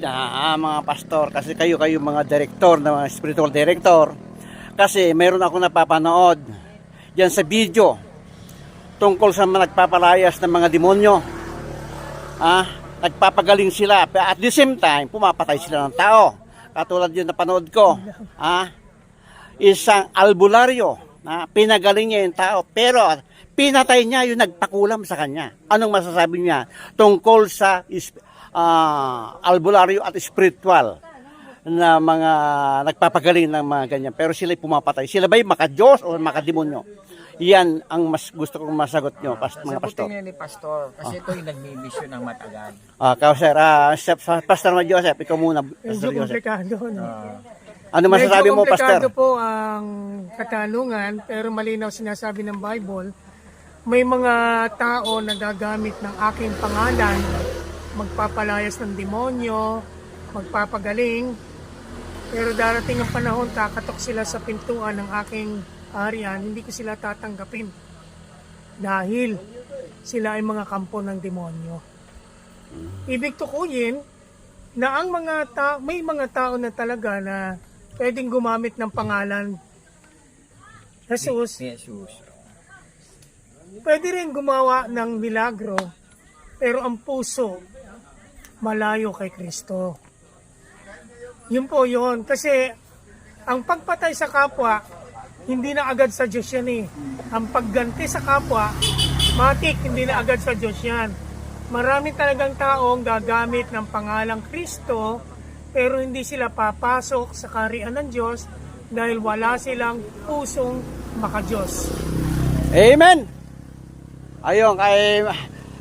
na mga pastor. Kasi kayo kayo mga director na mga spiritual director. Kasi mayroon ako napapanood yan sa video tungkol sa mga nagpapalayas ng mga demonyo. Ah nagpapagaling sila pero at the same time pumapatay sila ng tao. Katulad yun napanood ko ah isang albularyo na pinagaling niya yung tao pero pinatay niya yung nagpakulam sa kanya. Anong masasabi niya? Tungkol sa ah, albularyo at spiritual na mga nagpapagaling ng mga ganyan pero sila pumapatay. Sila ba'y makadiyos o makademonyo? Yan ang mas gusto kong masagot nyo, pas, mga pastor. Sagutin niya ni Pastor kasi ito yung nagmi-mission ng matagal. Ah, uh, sir, ah, Pastor na Joseph, ikaw muna, Pastor Medyo komplikado. No? Ano masasabi Medyo mo, komplikado Pastor? po ang katanungan, pero malinaw sinasabi ng Bible, may mga tao na gagamit ng aking pangalan, magpapalayas ng demonyo, magpapagaling, pero darating ang panahon, kakatok sila sa pintuan ng aking arian, hindi ko sila tatanggapin. Dahil sila ay mga kampo ng demonyo. Ibig tukuyin na ang mga ta- may mga tao na talaga na pwedeng gumamit ng pangalan Jesus, Jesus. pwede rin gumawa ng milagro, pero ang puso malayo kay Kristo. Yun po yun. Kasi ang pagpatay sa kapwa, hindi na agad sa Diyos yan eh. Ang pagganti sa kapwa, matik, hindi na agad sa Diyos yan. Marami talagang taong gagamit ng pangalang Kristo, pero hindi sila papasok sa karian ng Diyos dahil wala silang pusong makadiyos. Amen! Ayun, kay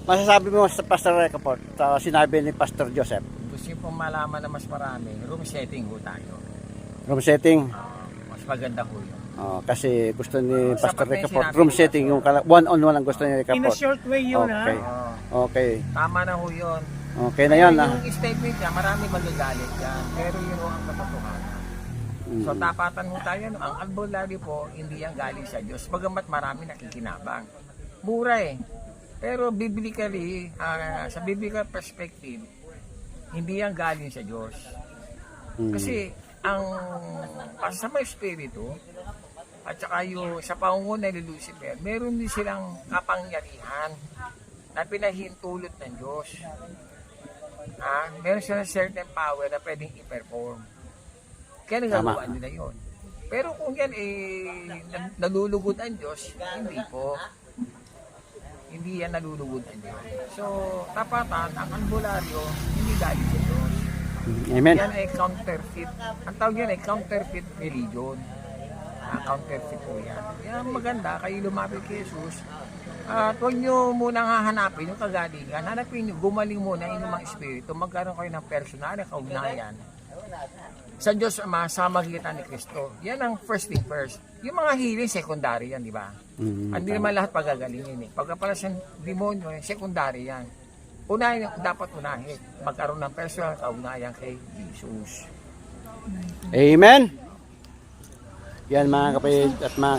masasabi mo sa Pastor Recaport, sa sinabi ni Pastor Joseph, Gusto pong malaman na mas marami, room setting ho tayo. room setting. Ah, mas maganda ho yun. Oh, kasi gusto ni Sa Pastor Recaport, room setting, yung one-on-one ang gusto ni In a Recaport. short way yun Okay. ha. Ah, Okay. tama na ho yun. Okay na yan. Ah. Yung statement niya, marami magagalit yan. Pero yun ho ang katotohanan. So Mm. tapatan mo tayo, no? ang albularyo po, hindi yan galing sa Diyos. Bagamat marami nakikinabang. Mura eh. Pero biblically, ah, sa biblical perspective, hindi yan galing sa Diyos. Mm. Kasi ang pasama espiritu at saka yung sa pangunguna ni Lucifer, meron din silang kapangyarihan na pinahintulot ng Diyos. Ah, meron silang certain power na pwedeng i-perform. Kaya nagagawa nila yon. Pero kung yan eh nalulugod ang Diyos, hindi po. Hindi yan nalulugod ang Diyos. So, tapatan, ang albularyo, hindi galing sa Diyos. Amen. Yan ay counterfeit. Ang tawag yan ay counterfeit religion. Ah, counterfeit po yan. Yan ang maganda, kayo lumapit kay Jesus. At huwag nyo munang hahanapin yung kagalingan. Hanapin nyo, gumaling muna yung mga espiritu. Magkaroon kayo ng personal na kaugnayan sa Diyos Ama sa magitan ni Kristo. Yan ang first thing first. Yung mga healing, secondary yan, di ba? Mm, Hindi naman lahat pagagalingin eh. Pagka pala sa demonyo, eh, secondary yan. Unahin, dapat unahin. Magkaroon ng personal kaugnayan kay Jesus. Amen. Yan mga kapatid at mga